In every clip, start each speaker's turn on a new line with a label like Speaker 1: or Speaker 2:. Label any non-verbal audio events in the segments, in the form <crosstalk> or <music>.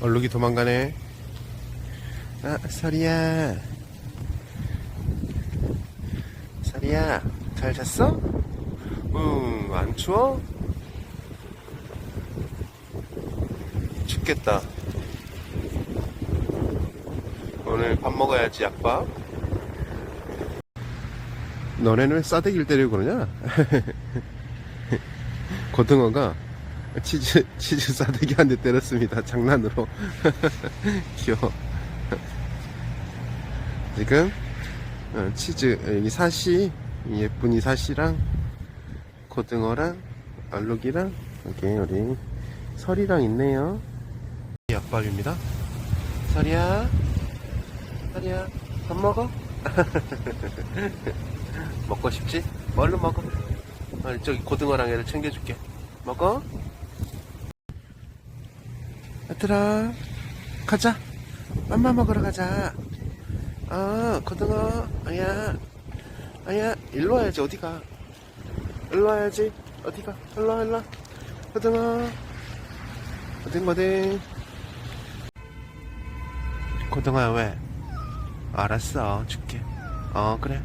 Speaker 1: 얼룩이 도망가네. 아, 설이야. 설이야, 잘 잤어? 응, 안 추워? 춥겠다. 오늘 밥 먹어야지, 약밥. 너네는 왜 싸대기를 때리고 그러냐? <laughs> 고등어가 치즈, 치즈 싸대기 한 대 때렸습니다. 장난으로. <laughs> 귀여워. 지금, 어, 치즈, 여기 사시, 이 예쁜 이 사시랑, 고등어랑, 알록이랑, 여기 우리 설이랑 있네요. 약밥입니다. 설이야, 설이야, 밥 먹어? <laughs> 먹고 싶지? 얼른 먹어. 아, 저기 고등어랑 애를 챙겨줄게. 먹어? 얘들아, 가자. 맘마 먹으러 가자. 아, 고등어. 아야. 아야, 일로 와야지, 어디가. 일로 와야지. 어디가. 일로 와, 일로 와. 고등어. 고등고등. 고등어야, 왜? 알았어, 줄게. 어, 그래.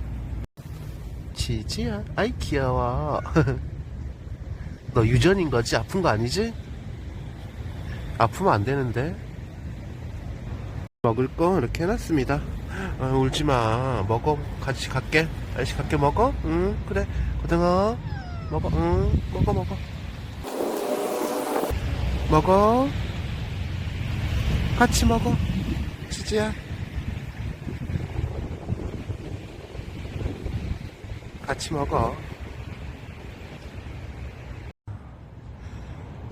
Speaker 1: 지지야. 아이, 귀여워. <laughs> 너 유전인 거지? 아픈 거 아니지? 아프면 안 되는데. 먹을 거 이렇게 해놨습니다. 아, 울지 마. 먹어. 같이 갈게. 아저씨 갈게 먹어? 응, 그래. 고등어. 먹어. 응, 먹어, 먹어. 먹어. 같이 먹어. 지지야. 같이 먹어.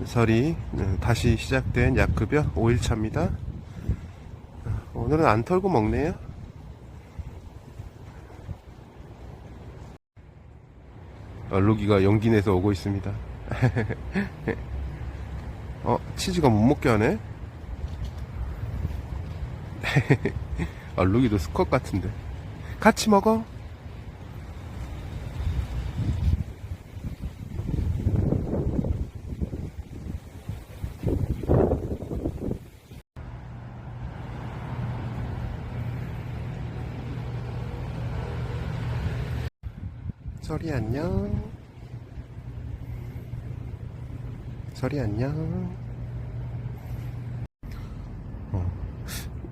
Speaker 1: 설이 네, 다시 시작된 약급여 5일차입니다. 오늘은 안 털고 먹네요. 얼룩이가 용기 내서 오고 있습니다. <laughs> 어, 치즈가 못 먹게 하네? <laughs> 얼룩이도 수컷 같은데. 같이 먹어. 설이 안녕. 설이 안녕. 어,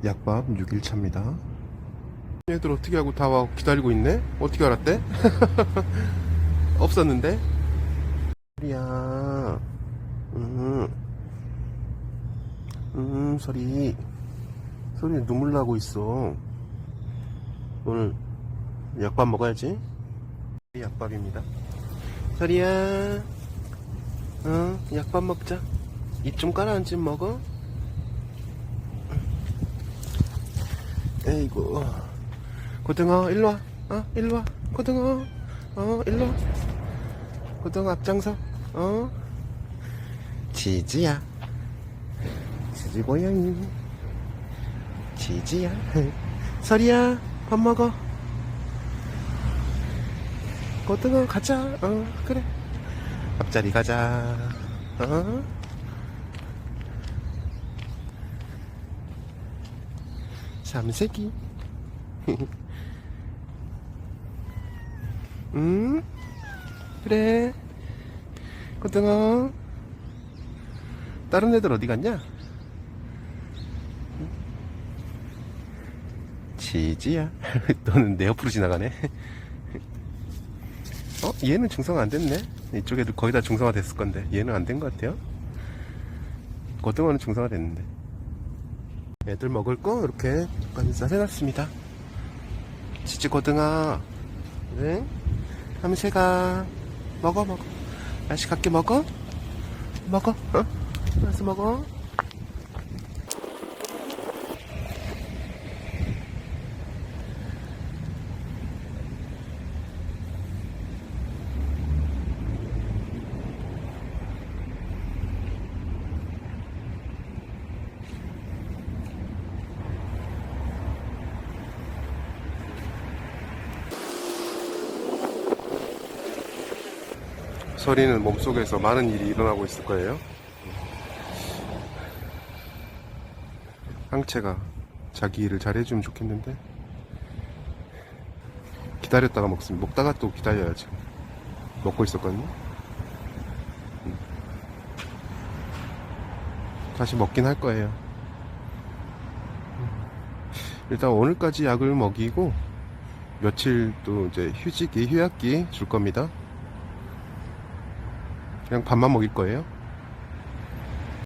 Speaker 1: 약밥 6일차입니다. 얘들 어떻게 하고 다 와 기다리고 있네? 어떻게 알았대? <laughs> 없었는데? 설이야. 음. 음, 설이. 설이 눈물 나고 있어. 오늘 약밥 먹어야지. 약밥입니다. 설이야, 어, 약밥 먹자. 입 좀 깔아앉지 먹어. 에이구, 고등어 일로 와, 어, 일로 와, 고등어, 어, 일로 와. 고등어 앞장서, 어, 지지야, 지지 고양이, 지지야, 설이야, <laughs> 밥 먹어. 고등어 가자. 어, 그래. 앞자리 가자. 어? 삼색이. 응? <laughs> 그래. 고등어. 다른 애들 어디 갔냐? 지지야. <laughs> 너는 내 옆으로 지나가네. 어? 얘는 중성화 안 됐네? 이쪽에도 거의 다 중성화 됐을 건데 얘는 안 된 것 같아요 고등어는 중성화 됐는데 애들 먹을 거 이렇게 관리잘 해놨습니다 치즈 고등어 응? 함새가 먹어 먹어 다시 갈게 먹어? 먹어 어? 알아서 먹어 서리는 몸속에서 많은 일이 일어나고 있을 거예요. 항체가 자기 일을 잘 해주면 좋겠는데 기다렸다가 먹습니다. 먹다가 또 기다려요 지금 먹고 있었거든요. 음. 다시 먹긴 할 거예요. 음. 일단 오늘까지 약을 먹이고 며칠 또 이제 휴직기 휴약기 줄 겁니다. 그냥 밥만 먹일 거예요.